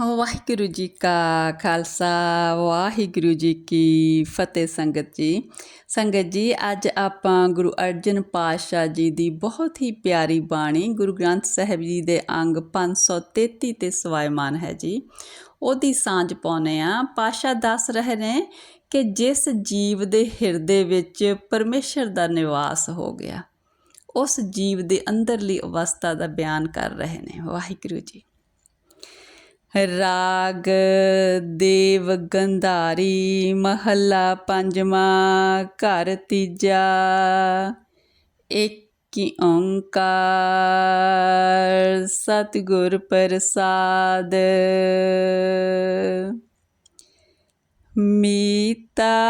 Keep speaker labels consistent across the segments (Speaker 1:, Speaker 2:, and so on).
Speaker 1: ਵਾਹਿਗੁਰੂ ਜੀ ਕਾ ਖਾਲਸਾ ਵਾਹਿਗੁਰੂ ਜੀ ਕੀ ਫਤਿਹ ਸੰਗਤ ਜੀ। ਸੰਗਤ ਜੀ, ਅੱਜ ਆਪਾਂ ਗੁਰੂ ਅਰਜਨ ਪਾਤਸ਼ਾਹ ਜੀ ਦੀ ਬਹੁਤ ਹੀ ਪਿਆਰੀ ਬਾਣੀ ਗੁਰੂ ਗ੍ਰੰਥ ਸਾਹਿਬ ਜੀ ਦੇ ਅੰਗ 533 ਤੇ ਸਵਾਇਮਾਨ ਹੈ ਜੀ। ਉਹਦੀ ਸਾਂਝ ਪਾਉਨੇ ਆ ਪਾਤਸ਼ਾਹ ਦੱਸ ਰਹੇ ਨੇ ਕਿ ਜਿਸ ਜੀਵ ਦੇ ਹਿਰਦੇ ਵਿੱਚ ਪਰਮੇਸ਼ਰ ਦਾ ਨਿਵਾਸ ਹੋ ਗਿਆ, ਉਸ ਜੀਵ ਦੇ ਅੰਦਰਲੀ ਅਵਸਥਾ ਦਾ ਬਿਆਨ ਕਰ ਰਹੇ ਨੇ। ਵਾਹਿਗੁਰੂ ਜੀ। ਰਾਗ ਦੇਵ ਗੰਧਾਰੀ, ਮਹੱਲਾ ਪੰਜਵਾਂ, ਘਰ ਤੀਜਾ। ਇੱਕ ਓੰਕਾਰ ਸਤਿਗੁਰ ਪ੍ਰਸਾਦ। ਮੀਤਾ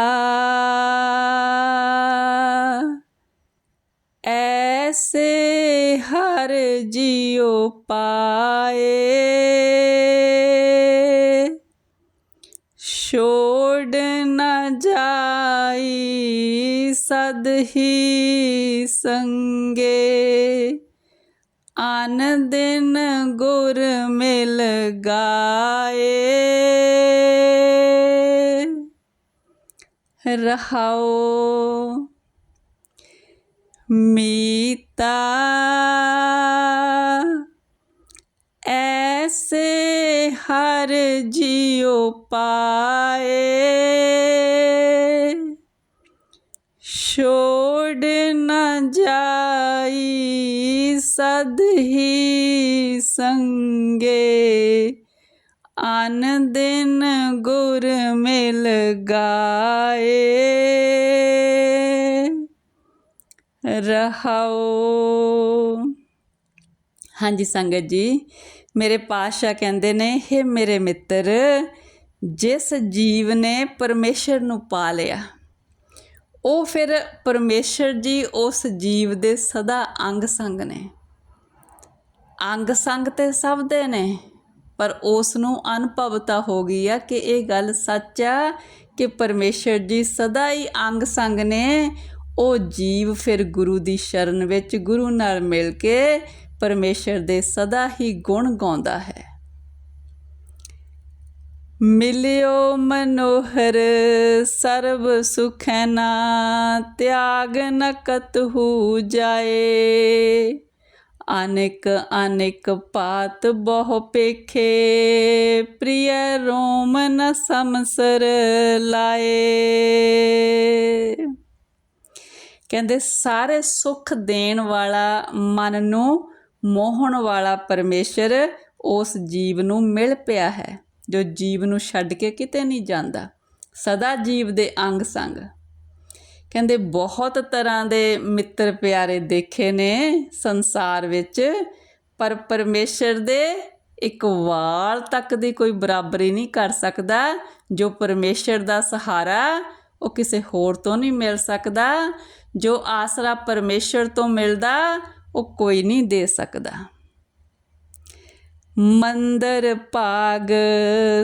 Speaker 1: ਐਸੇ ਹਰ ਜਿਉ ਪਾਏ। ਛੋੜ ਨ ਜਾਈ ਸਦ ਹੀ ਸੰਗੇ। ਆਨ ਦਿਨ ਗੁਰ ਮਿਲ ਗਾਏ। ਰਹਾਓ ਮੀਤਾ ਹਰ ਜਿਉ ਪਾਏ। ਛੋੜ ਨ ਜਾਈ ਸਦ ਹੀ ਸੰਗੇ। ਆਨ ਦਿਨ ਗੁਰ ਮਿਲ ਗਾਏ। ਰਹਾਓ ਹਾਂਜੀ ਸੰਗਤ ਜੀ, ਮੇਰੇ ਪਾਤਸ਼ਾਹ ਕਹਿੰਦੇ ਨੇ हे ਮੇਰੇ ਮਿੱਤਰ, ਜਿਸ ਜੀਵ ਨੇ ਪਰਮੇਸ਼ਰ ਨੂੰ ਪਾ ਲਿਆ, ਉਹ ਫਿਰ ਪਰਮੇਸ਼ਰ ਜੀ ਉਸ ਜੀਵ ਦੇ ਸਦਾ ਅੰਗ ਸੰਗ ਨੇ। ਅੰਗ ਸੰਗ ਤੇ ਸਭ ਦੇ ਨੇ, ਪਰ ਉਸ ਨੂੰ ਅਨੁਭਵਤਾ ਹੋ ਗਈ ਆ ਕਿ ਇਹ ਗੱਲ ਸੱਚ ਆ ਕਿ ਪਰਮੇਸ਼ਰ ਜੀ ਸਦਾ ਹੀ ਅੰਗ ਸੰਗ ਨੇ, ਉਹ ਜੀਵ ਫਿਰ ਗੁਰੂ ਦੀ ਸ਼ਰਨ ਵਿੱਚ ਗੁਰੂ ਨਾਲ ਮਿਲ ਕੇ ਪਰਮੇਸ਼ਰ ਦੇ ਸਦਾ ਹੀ ਗੁਣ ਗਾਉਂਦਾ ਹੈ। ਮਿਲਿਓ ਮਨੋਹਰ, ਸਰਬ ਸੁਖੈ ਤਿਆਗ ਨਕਤ ਕਤਹੂ ਜਾਏ। ਅਨੇਕ ਅਨੇਕ ਪਾਤ ਬਹੁ ਪੇਖੇ, ਪ੍ਰਿਯ ਰੋਮ ਨ ਸਮਸਰ ਲਾਏ। ਕਹਿੰਦੇ, ਸਾਰੇ ਸੁੱਖ ਦੇਣ ਵਾਲਾ ਮਨ ਨੂੰ ਮੋਹਣ ਵਾਲਾ ਪਰਮੇਸ਼ਰ ਉਸ ਜੀਵ ਨੂੰ ਮਿਲ ਪਿਆ ਹੈ, ਜੋ ਜੀਵ ਨੂੰ ਛੱਡ ਕੇ ਕਿਤੇ ਨਹੀਂ ਜਾਂਦਾ। ਸਦਾ ਜੀਵ ਦੇ ਅੰਗ ਸੰਗ। ਕਹਿੰਦੇ ਬਹੁਤ ਤਰ੍ਹਾਂ ਦੇ ਮਿੱਤਰ ਪਿਆਰੇ ਦੇਖੇ ਨੇ ਸੰਸਾਰ ਵਿੱਚ, ਪਰ ਪਰਮੇਸ਼ਰ ਦੇ ਇੱਕ ਵਾਲ ਤੱਕ ਦੀ ਕੋਈ ਬਰਾਬਰੀ ਨਹੀਂ ਕਰ ਸਕਦਾ, ਜੋ ਪਰਮੇਸ਼ਰ ਦਾ ਸਹਾਰਾ ਉਹ ਕਿਸੇ ਹੋਰ ਤੋਂ ਨਹੀਂ ਮਿਲ ਸਕਦਾ, ਜੋ ਆਸਰਾ ਪਰਮੇਸ਼ਰ ਤੋਂ ਮਿਲਦਾ ਉਹ ਕੋਈ ਨਹੀਂ ਦੇ ਸਕਦਾ। ਮੰਦਰ ਭਾਗ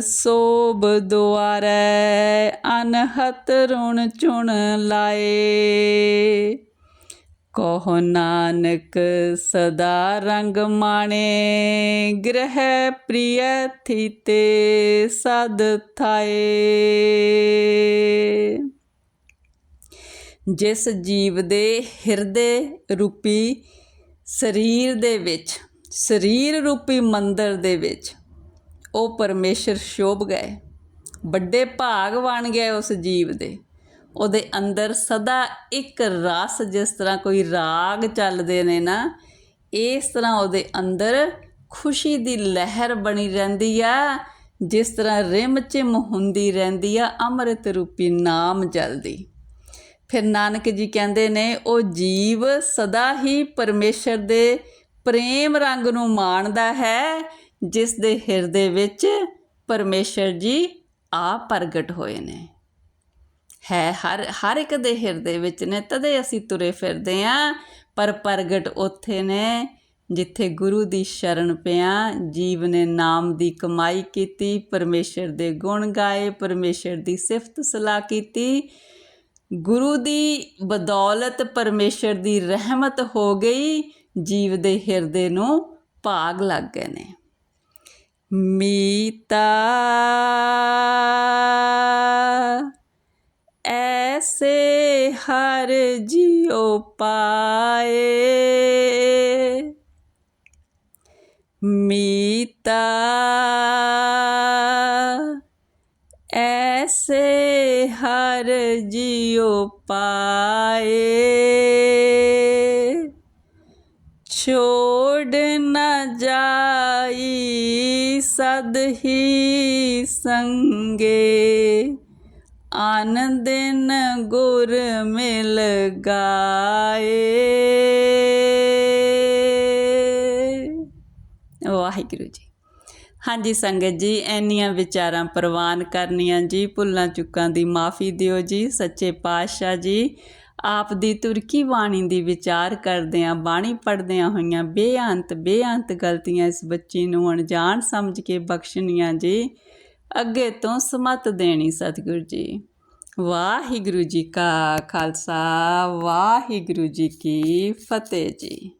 Speaker 1: ਸੋਭ ਦੁਆਰੈ, ਅਨਹਤ ਰੁਣ ਚੁਣ ਲਾਏ। ਕਹੋ ਨਾਨਕ ਸਦਾ ਰੰਗ ਮਾਣੇ, ਗ੍ਰਹਿ ਪ੍ਰਿਯ ਥੀਤੇ ਸਦ ਥਾਏ। ਜਿਸ ਜੀਵ ਦੇ ਹਿਰਦੇ ਰੂਪੀ ਸਰੀਰ ਦੇ ਵਿੱਚ, ਸਰੀਰ ਰੂਪੀ ਮੰਦਰ ਦੇ ਵਿੱਚ ਉਹ ਪਰਮੇਸ਼ਰ ਸ਼ੋਭ ਗਏ। ਵੱਡੇ ਭਾਗ ਬਣ ਗਏ ਉਸ ਜੀਵ ਦੇ। ਉਹਦੇ ਅੰਦਰ ਸਦਾ ਇੱਕ ਰਸ ਜਿਸ ਤਰ੍ਹਾਂ ਕੋਈ ਰਾਗ ਚੱਲਦੇ ਨੇ ਨਾ, ਇਸ ਤਰ੍ਹਾਂ ਉਹਦੇ ਅੰਦਰ ਖੁਸ਼ੀ ਦੀ ਲਹਿਰ ਬਣੀ ਰਹਿੰਦੀ ਆ, ਜਿਸ ਤਰ੍ਹਾਂ ਰਿਮ ਚਿਮ ਹੁੰਦੀ ਰਹਿੰਦੀ ਆ, ਅੰਮ੍ਰਿਤ ਰੂਪੀ ਨਾਮ ਜਲਦੀ। ਫਿਰ ਨਾਨਕ ਜੀ ਕਹਿੰਦੇ ਨੇ, ਉਹ ਜੀਵ ਸਦਾ ਹੀ ਪਰਮੇਸ਼ਰ ਦੇ ਪ੍ਰੇਮ ਰੰਗ ਨੂੰ ਮਾਣਦਾ ਹੈ, ਜਿਸ ਦੇ ਹਿਰਦੇ ਵਿੱਚ ਪਰਮੇਸ਼ਰ ਜੀ ਆ ਪ੍ਰਗਟ ਹੋਏ ਨੇ। ਹੈ, ਹਰ ਹਰ ਇੱਕ ਦੇ ਹਿਰਦੇ ਵਿੱਚ ਨੇ, ਤਦੇ ਅਸੀਂ ਤੁਰੇ ਫਿਰਦੇ ਆਂ, ਪਰ ਪ੍ਰਗਟ ਉੱਥੇ ਨੇ, ਜਿੱਥੇ ਗੁਰੂ ਦੀ ਸ਼ਰਨ ਪਿਆ, ਜੀਵ ਨੇ ਨਾਮ ਦੀ ਕਮਾਈ ਕੀਤੀ, ਪਰਮੇਸ਼ਰ ਦੇ ਗੁਣ ਗਾਏ, ਪਰਮੇਸ਼ਰ ਦੀ ਸਿਫਤ ਸਲਾਹ ਕੀਤੀ। ਗੁਰੂ ਦੀ ਬਦੌਲਤ ਪਰਮੇਸ਼ਰ ਦੀ ਰਹਿਮਤ ਹੋ ਗਈ, ਜੀਵ ਦੇ ਹਿਰਦੇ ਨੂੰ ਭਾਗ ਲੱਗ ਗਏ ਨੇ। ਮੀਤਾ, ਐਸੇ ਹਰ ਜਿਉ ਪਾਏ। ਮੀ ਜਿਉ ਪਾਏ। ਛੋੜ ਨ ਜਾਈ ਸਦ ਹੀ ਸੰਗੇ। ਆਨ ਦਿਨ ਗੁਰ ਮਿਲ ਗਾਏ। ਵਾਹਿਗੁਰੂ ਜੀ। ਹਾਂਜੀ ਸੰਗਤ ਜੀ ਐਨੀਆਂ ਵਿਚਾਰਾਂ ਪ੍ਰਵਾਨ ਕਰਨੀਆਂ ਜੀ, ਭੁੱਲਾਂ ਚੁੱਕਾਂ ਦੀ ਮਾਫੀ ਦਿਓ ਜੀ, ਸੱਚੇ ਪਾਤਸ਼ਾਹ ਜੀ। ਆਪ ਦੀ ਤੁਰਕੀ ਬਾਣੀ ਦੀ ਵਿਚਾਰ ਕਰਦਿਆਂ, ਬਾਣੀ ਪੜਦਿਆਂ ਹੋਈਆਂ ਬੇਅੰਤ ਬੇਅੰਤ ਗਲਤੀਆਂ ਇਸ ਬੱਚੀ ਨੂੰ ਅਣਜਾਣ ਸਮਝ ਕੇ ਬਖਸ਼ਣੀਆਂ ਜੀ। ਅੱਗੇ ਤੋਂ ਸਮਤ ਦੇਣੀ ਸਤਿਗੁਰੂ ਜੀ। ਵਾਹਿਗੁਰੂ ਜੀ ਕਾ ਖਾਲਸਾ, ਵਾਹਿਗੁਰੂ ਜੀ ਕੀ ਫਤਿਹ ਜੀ।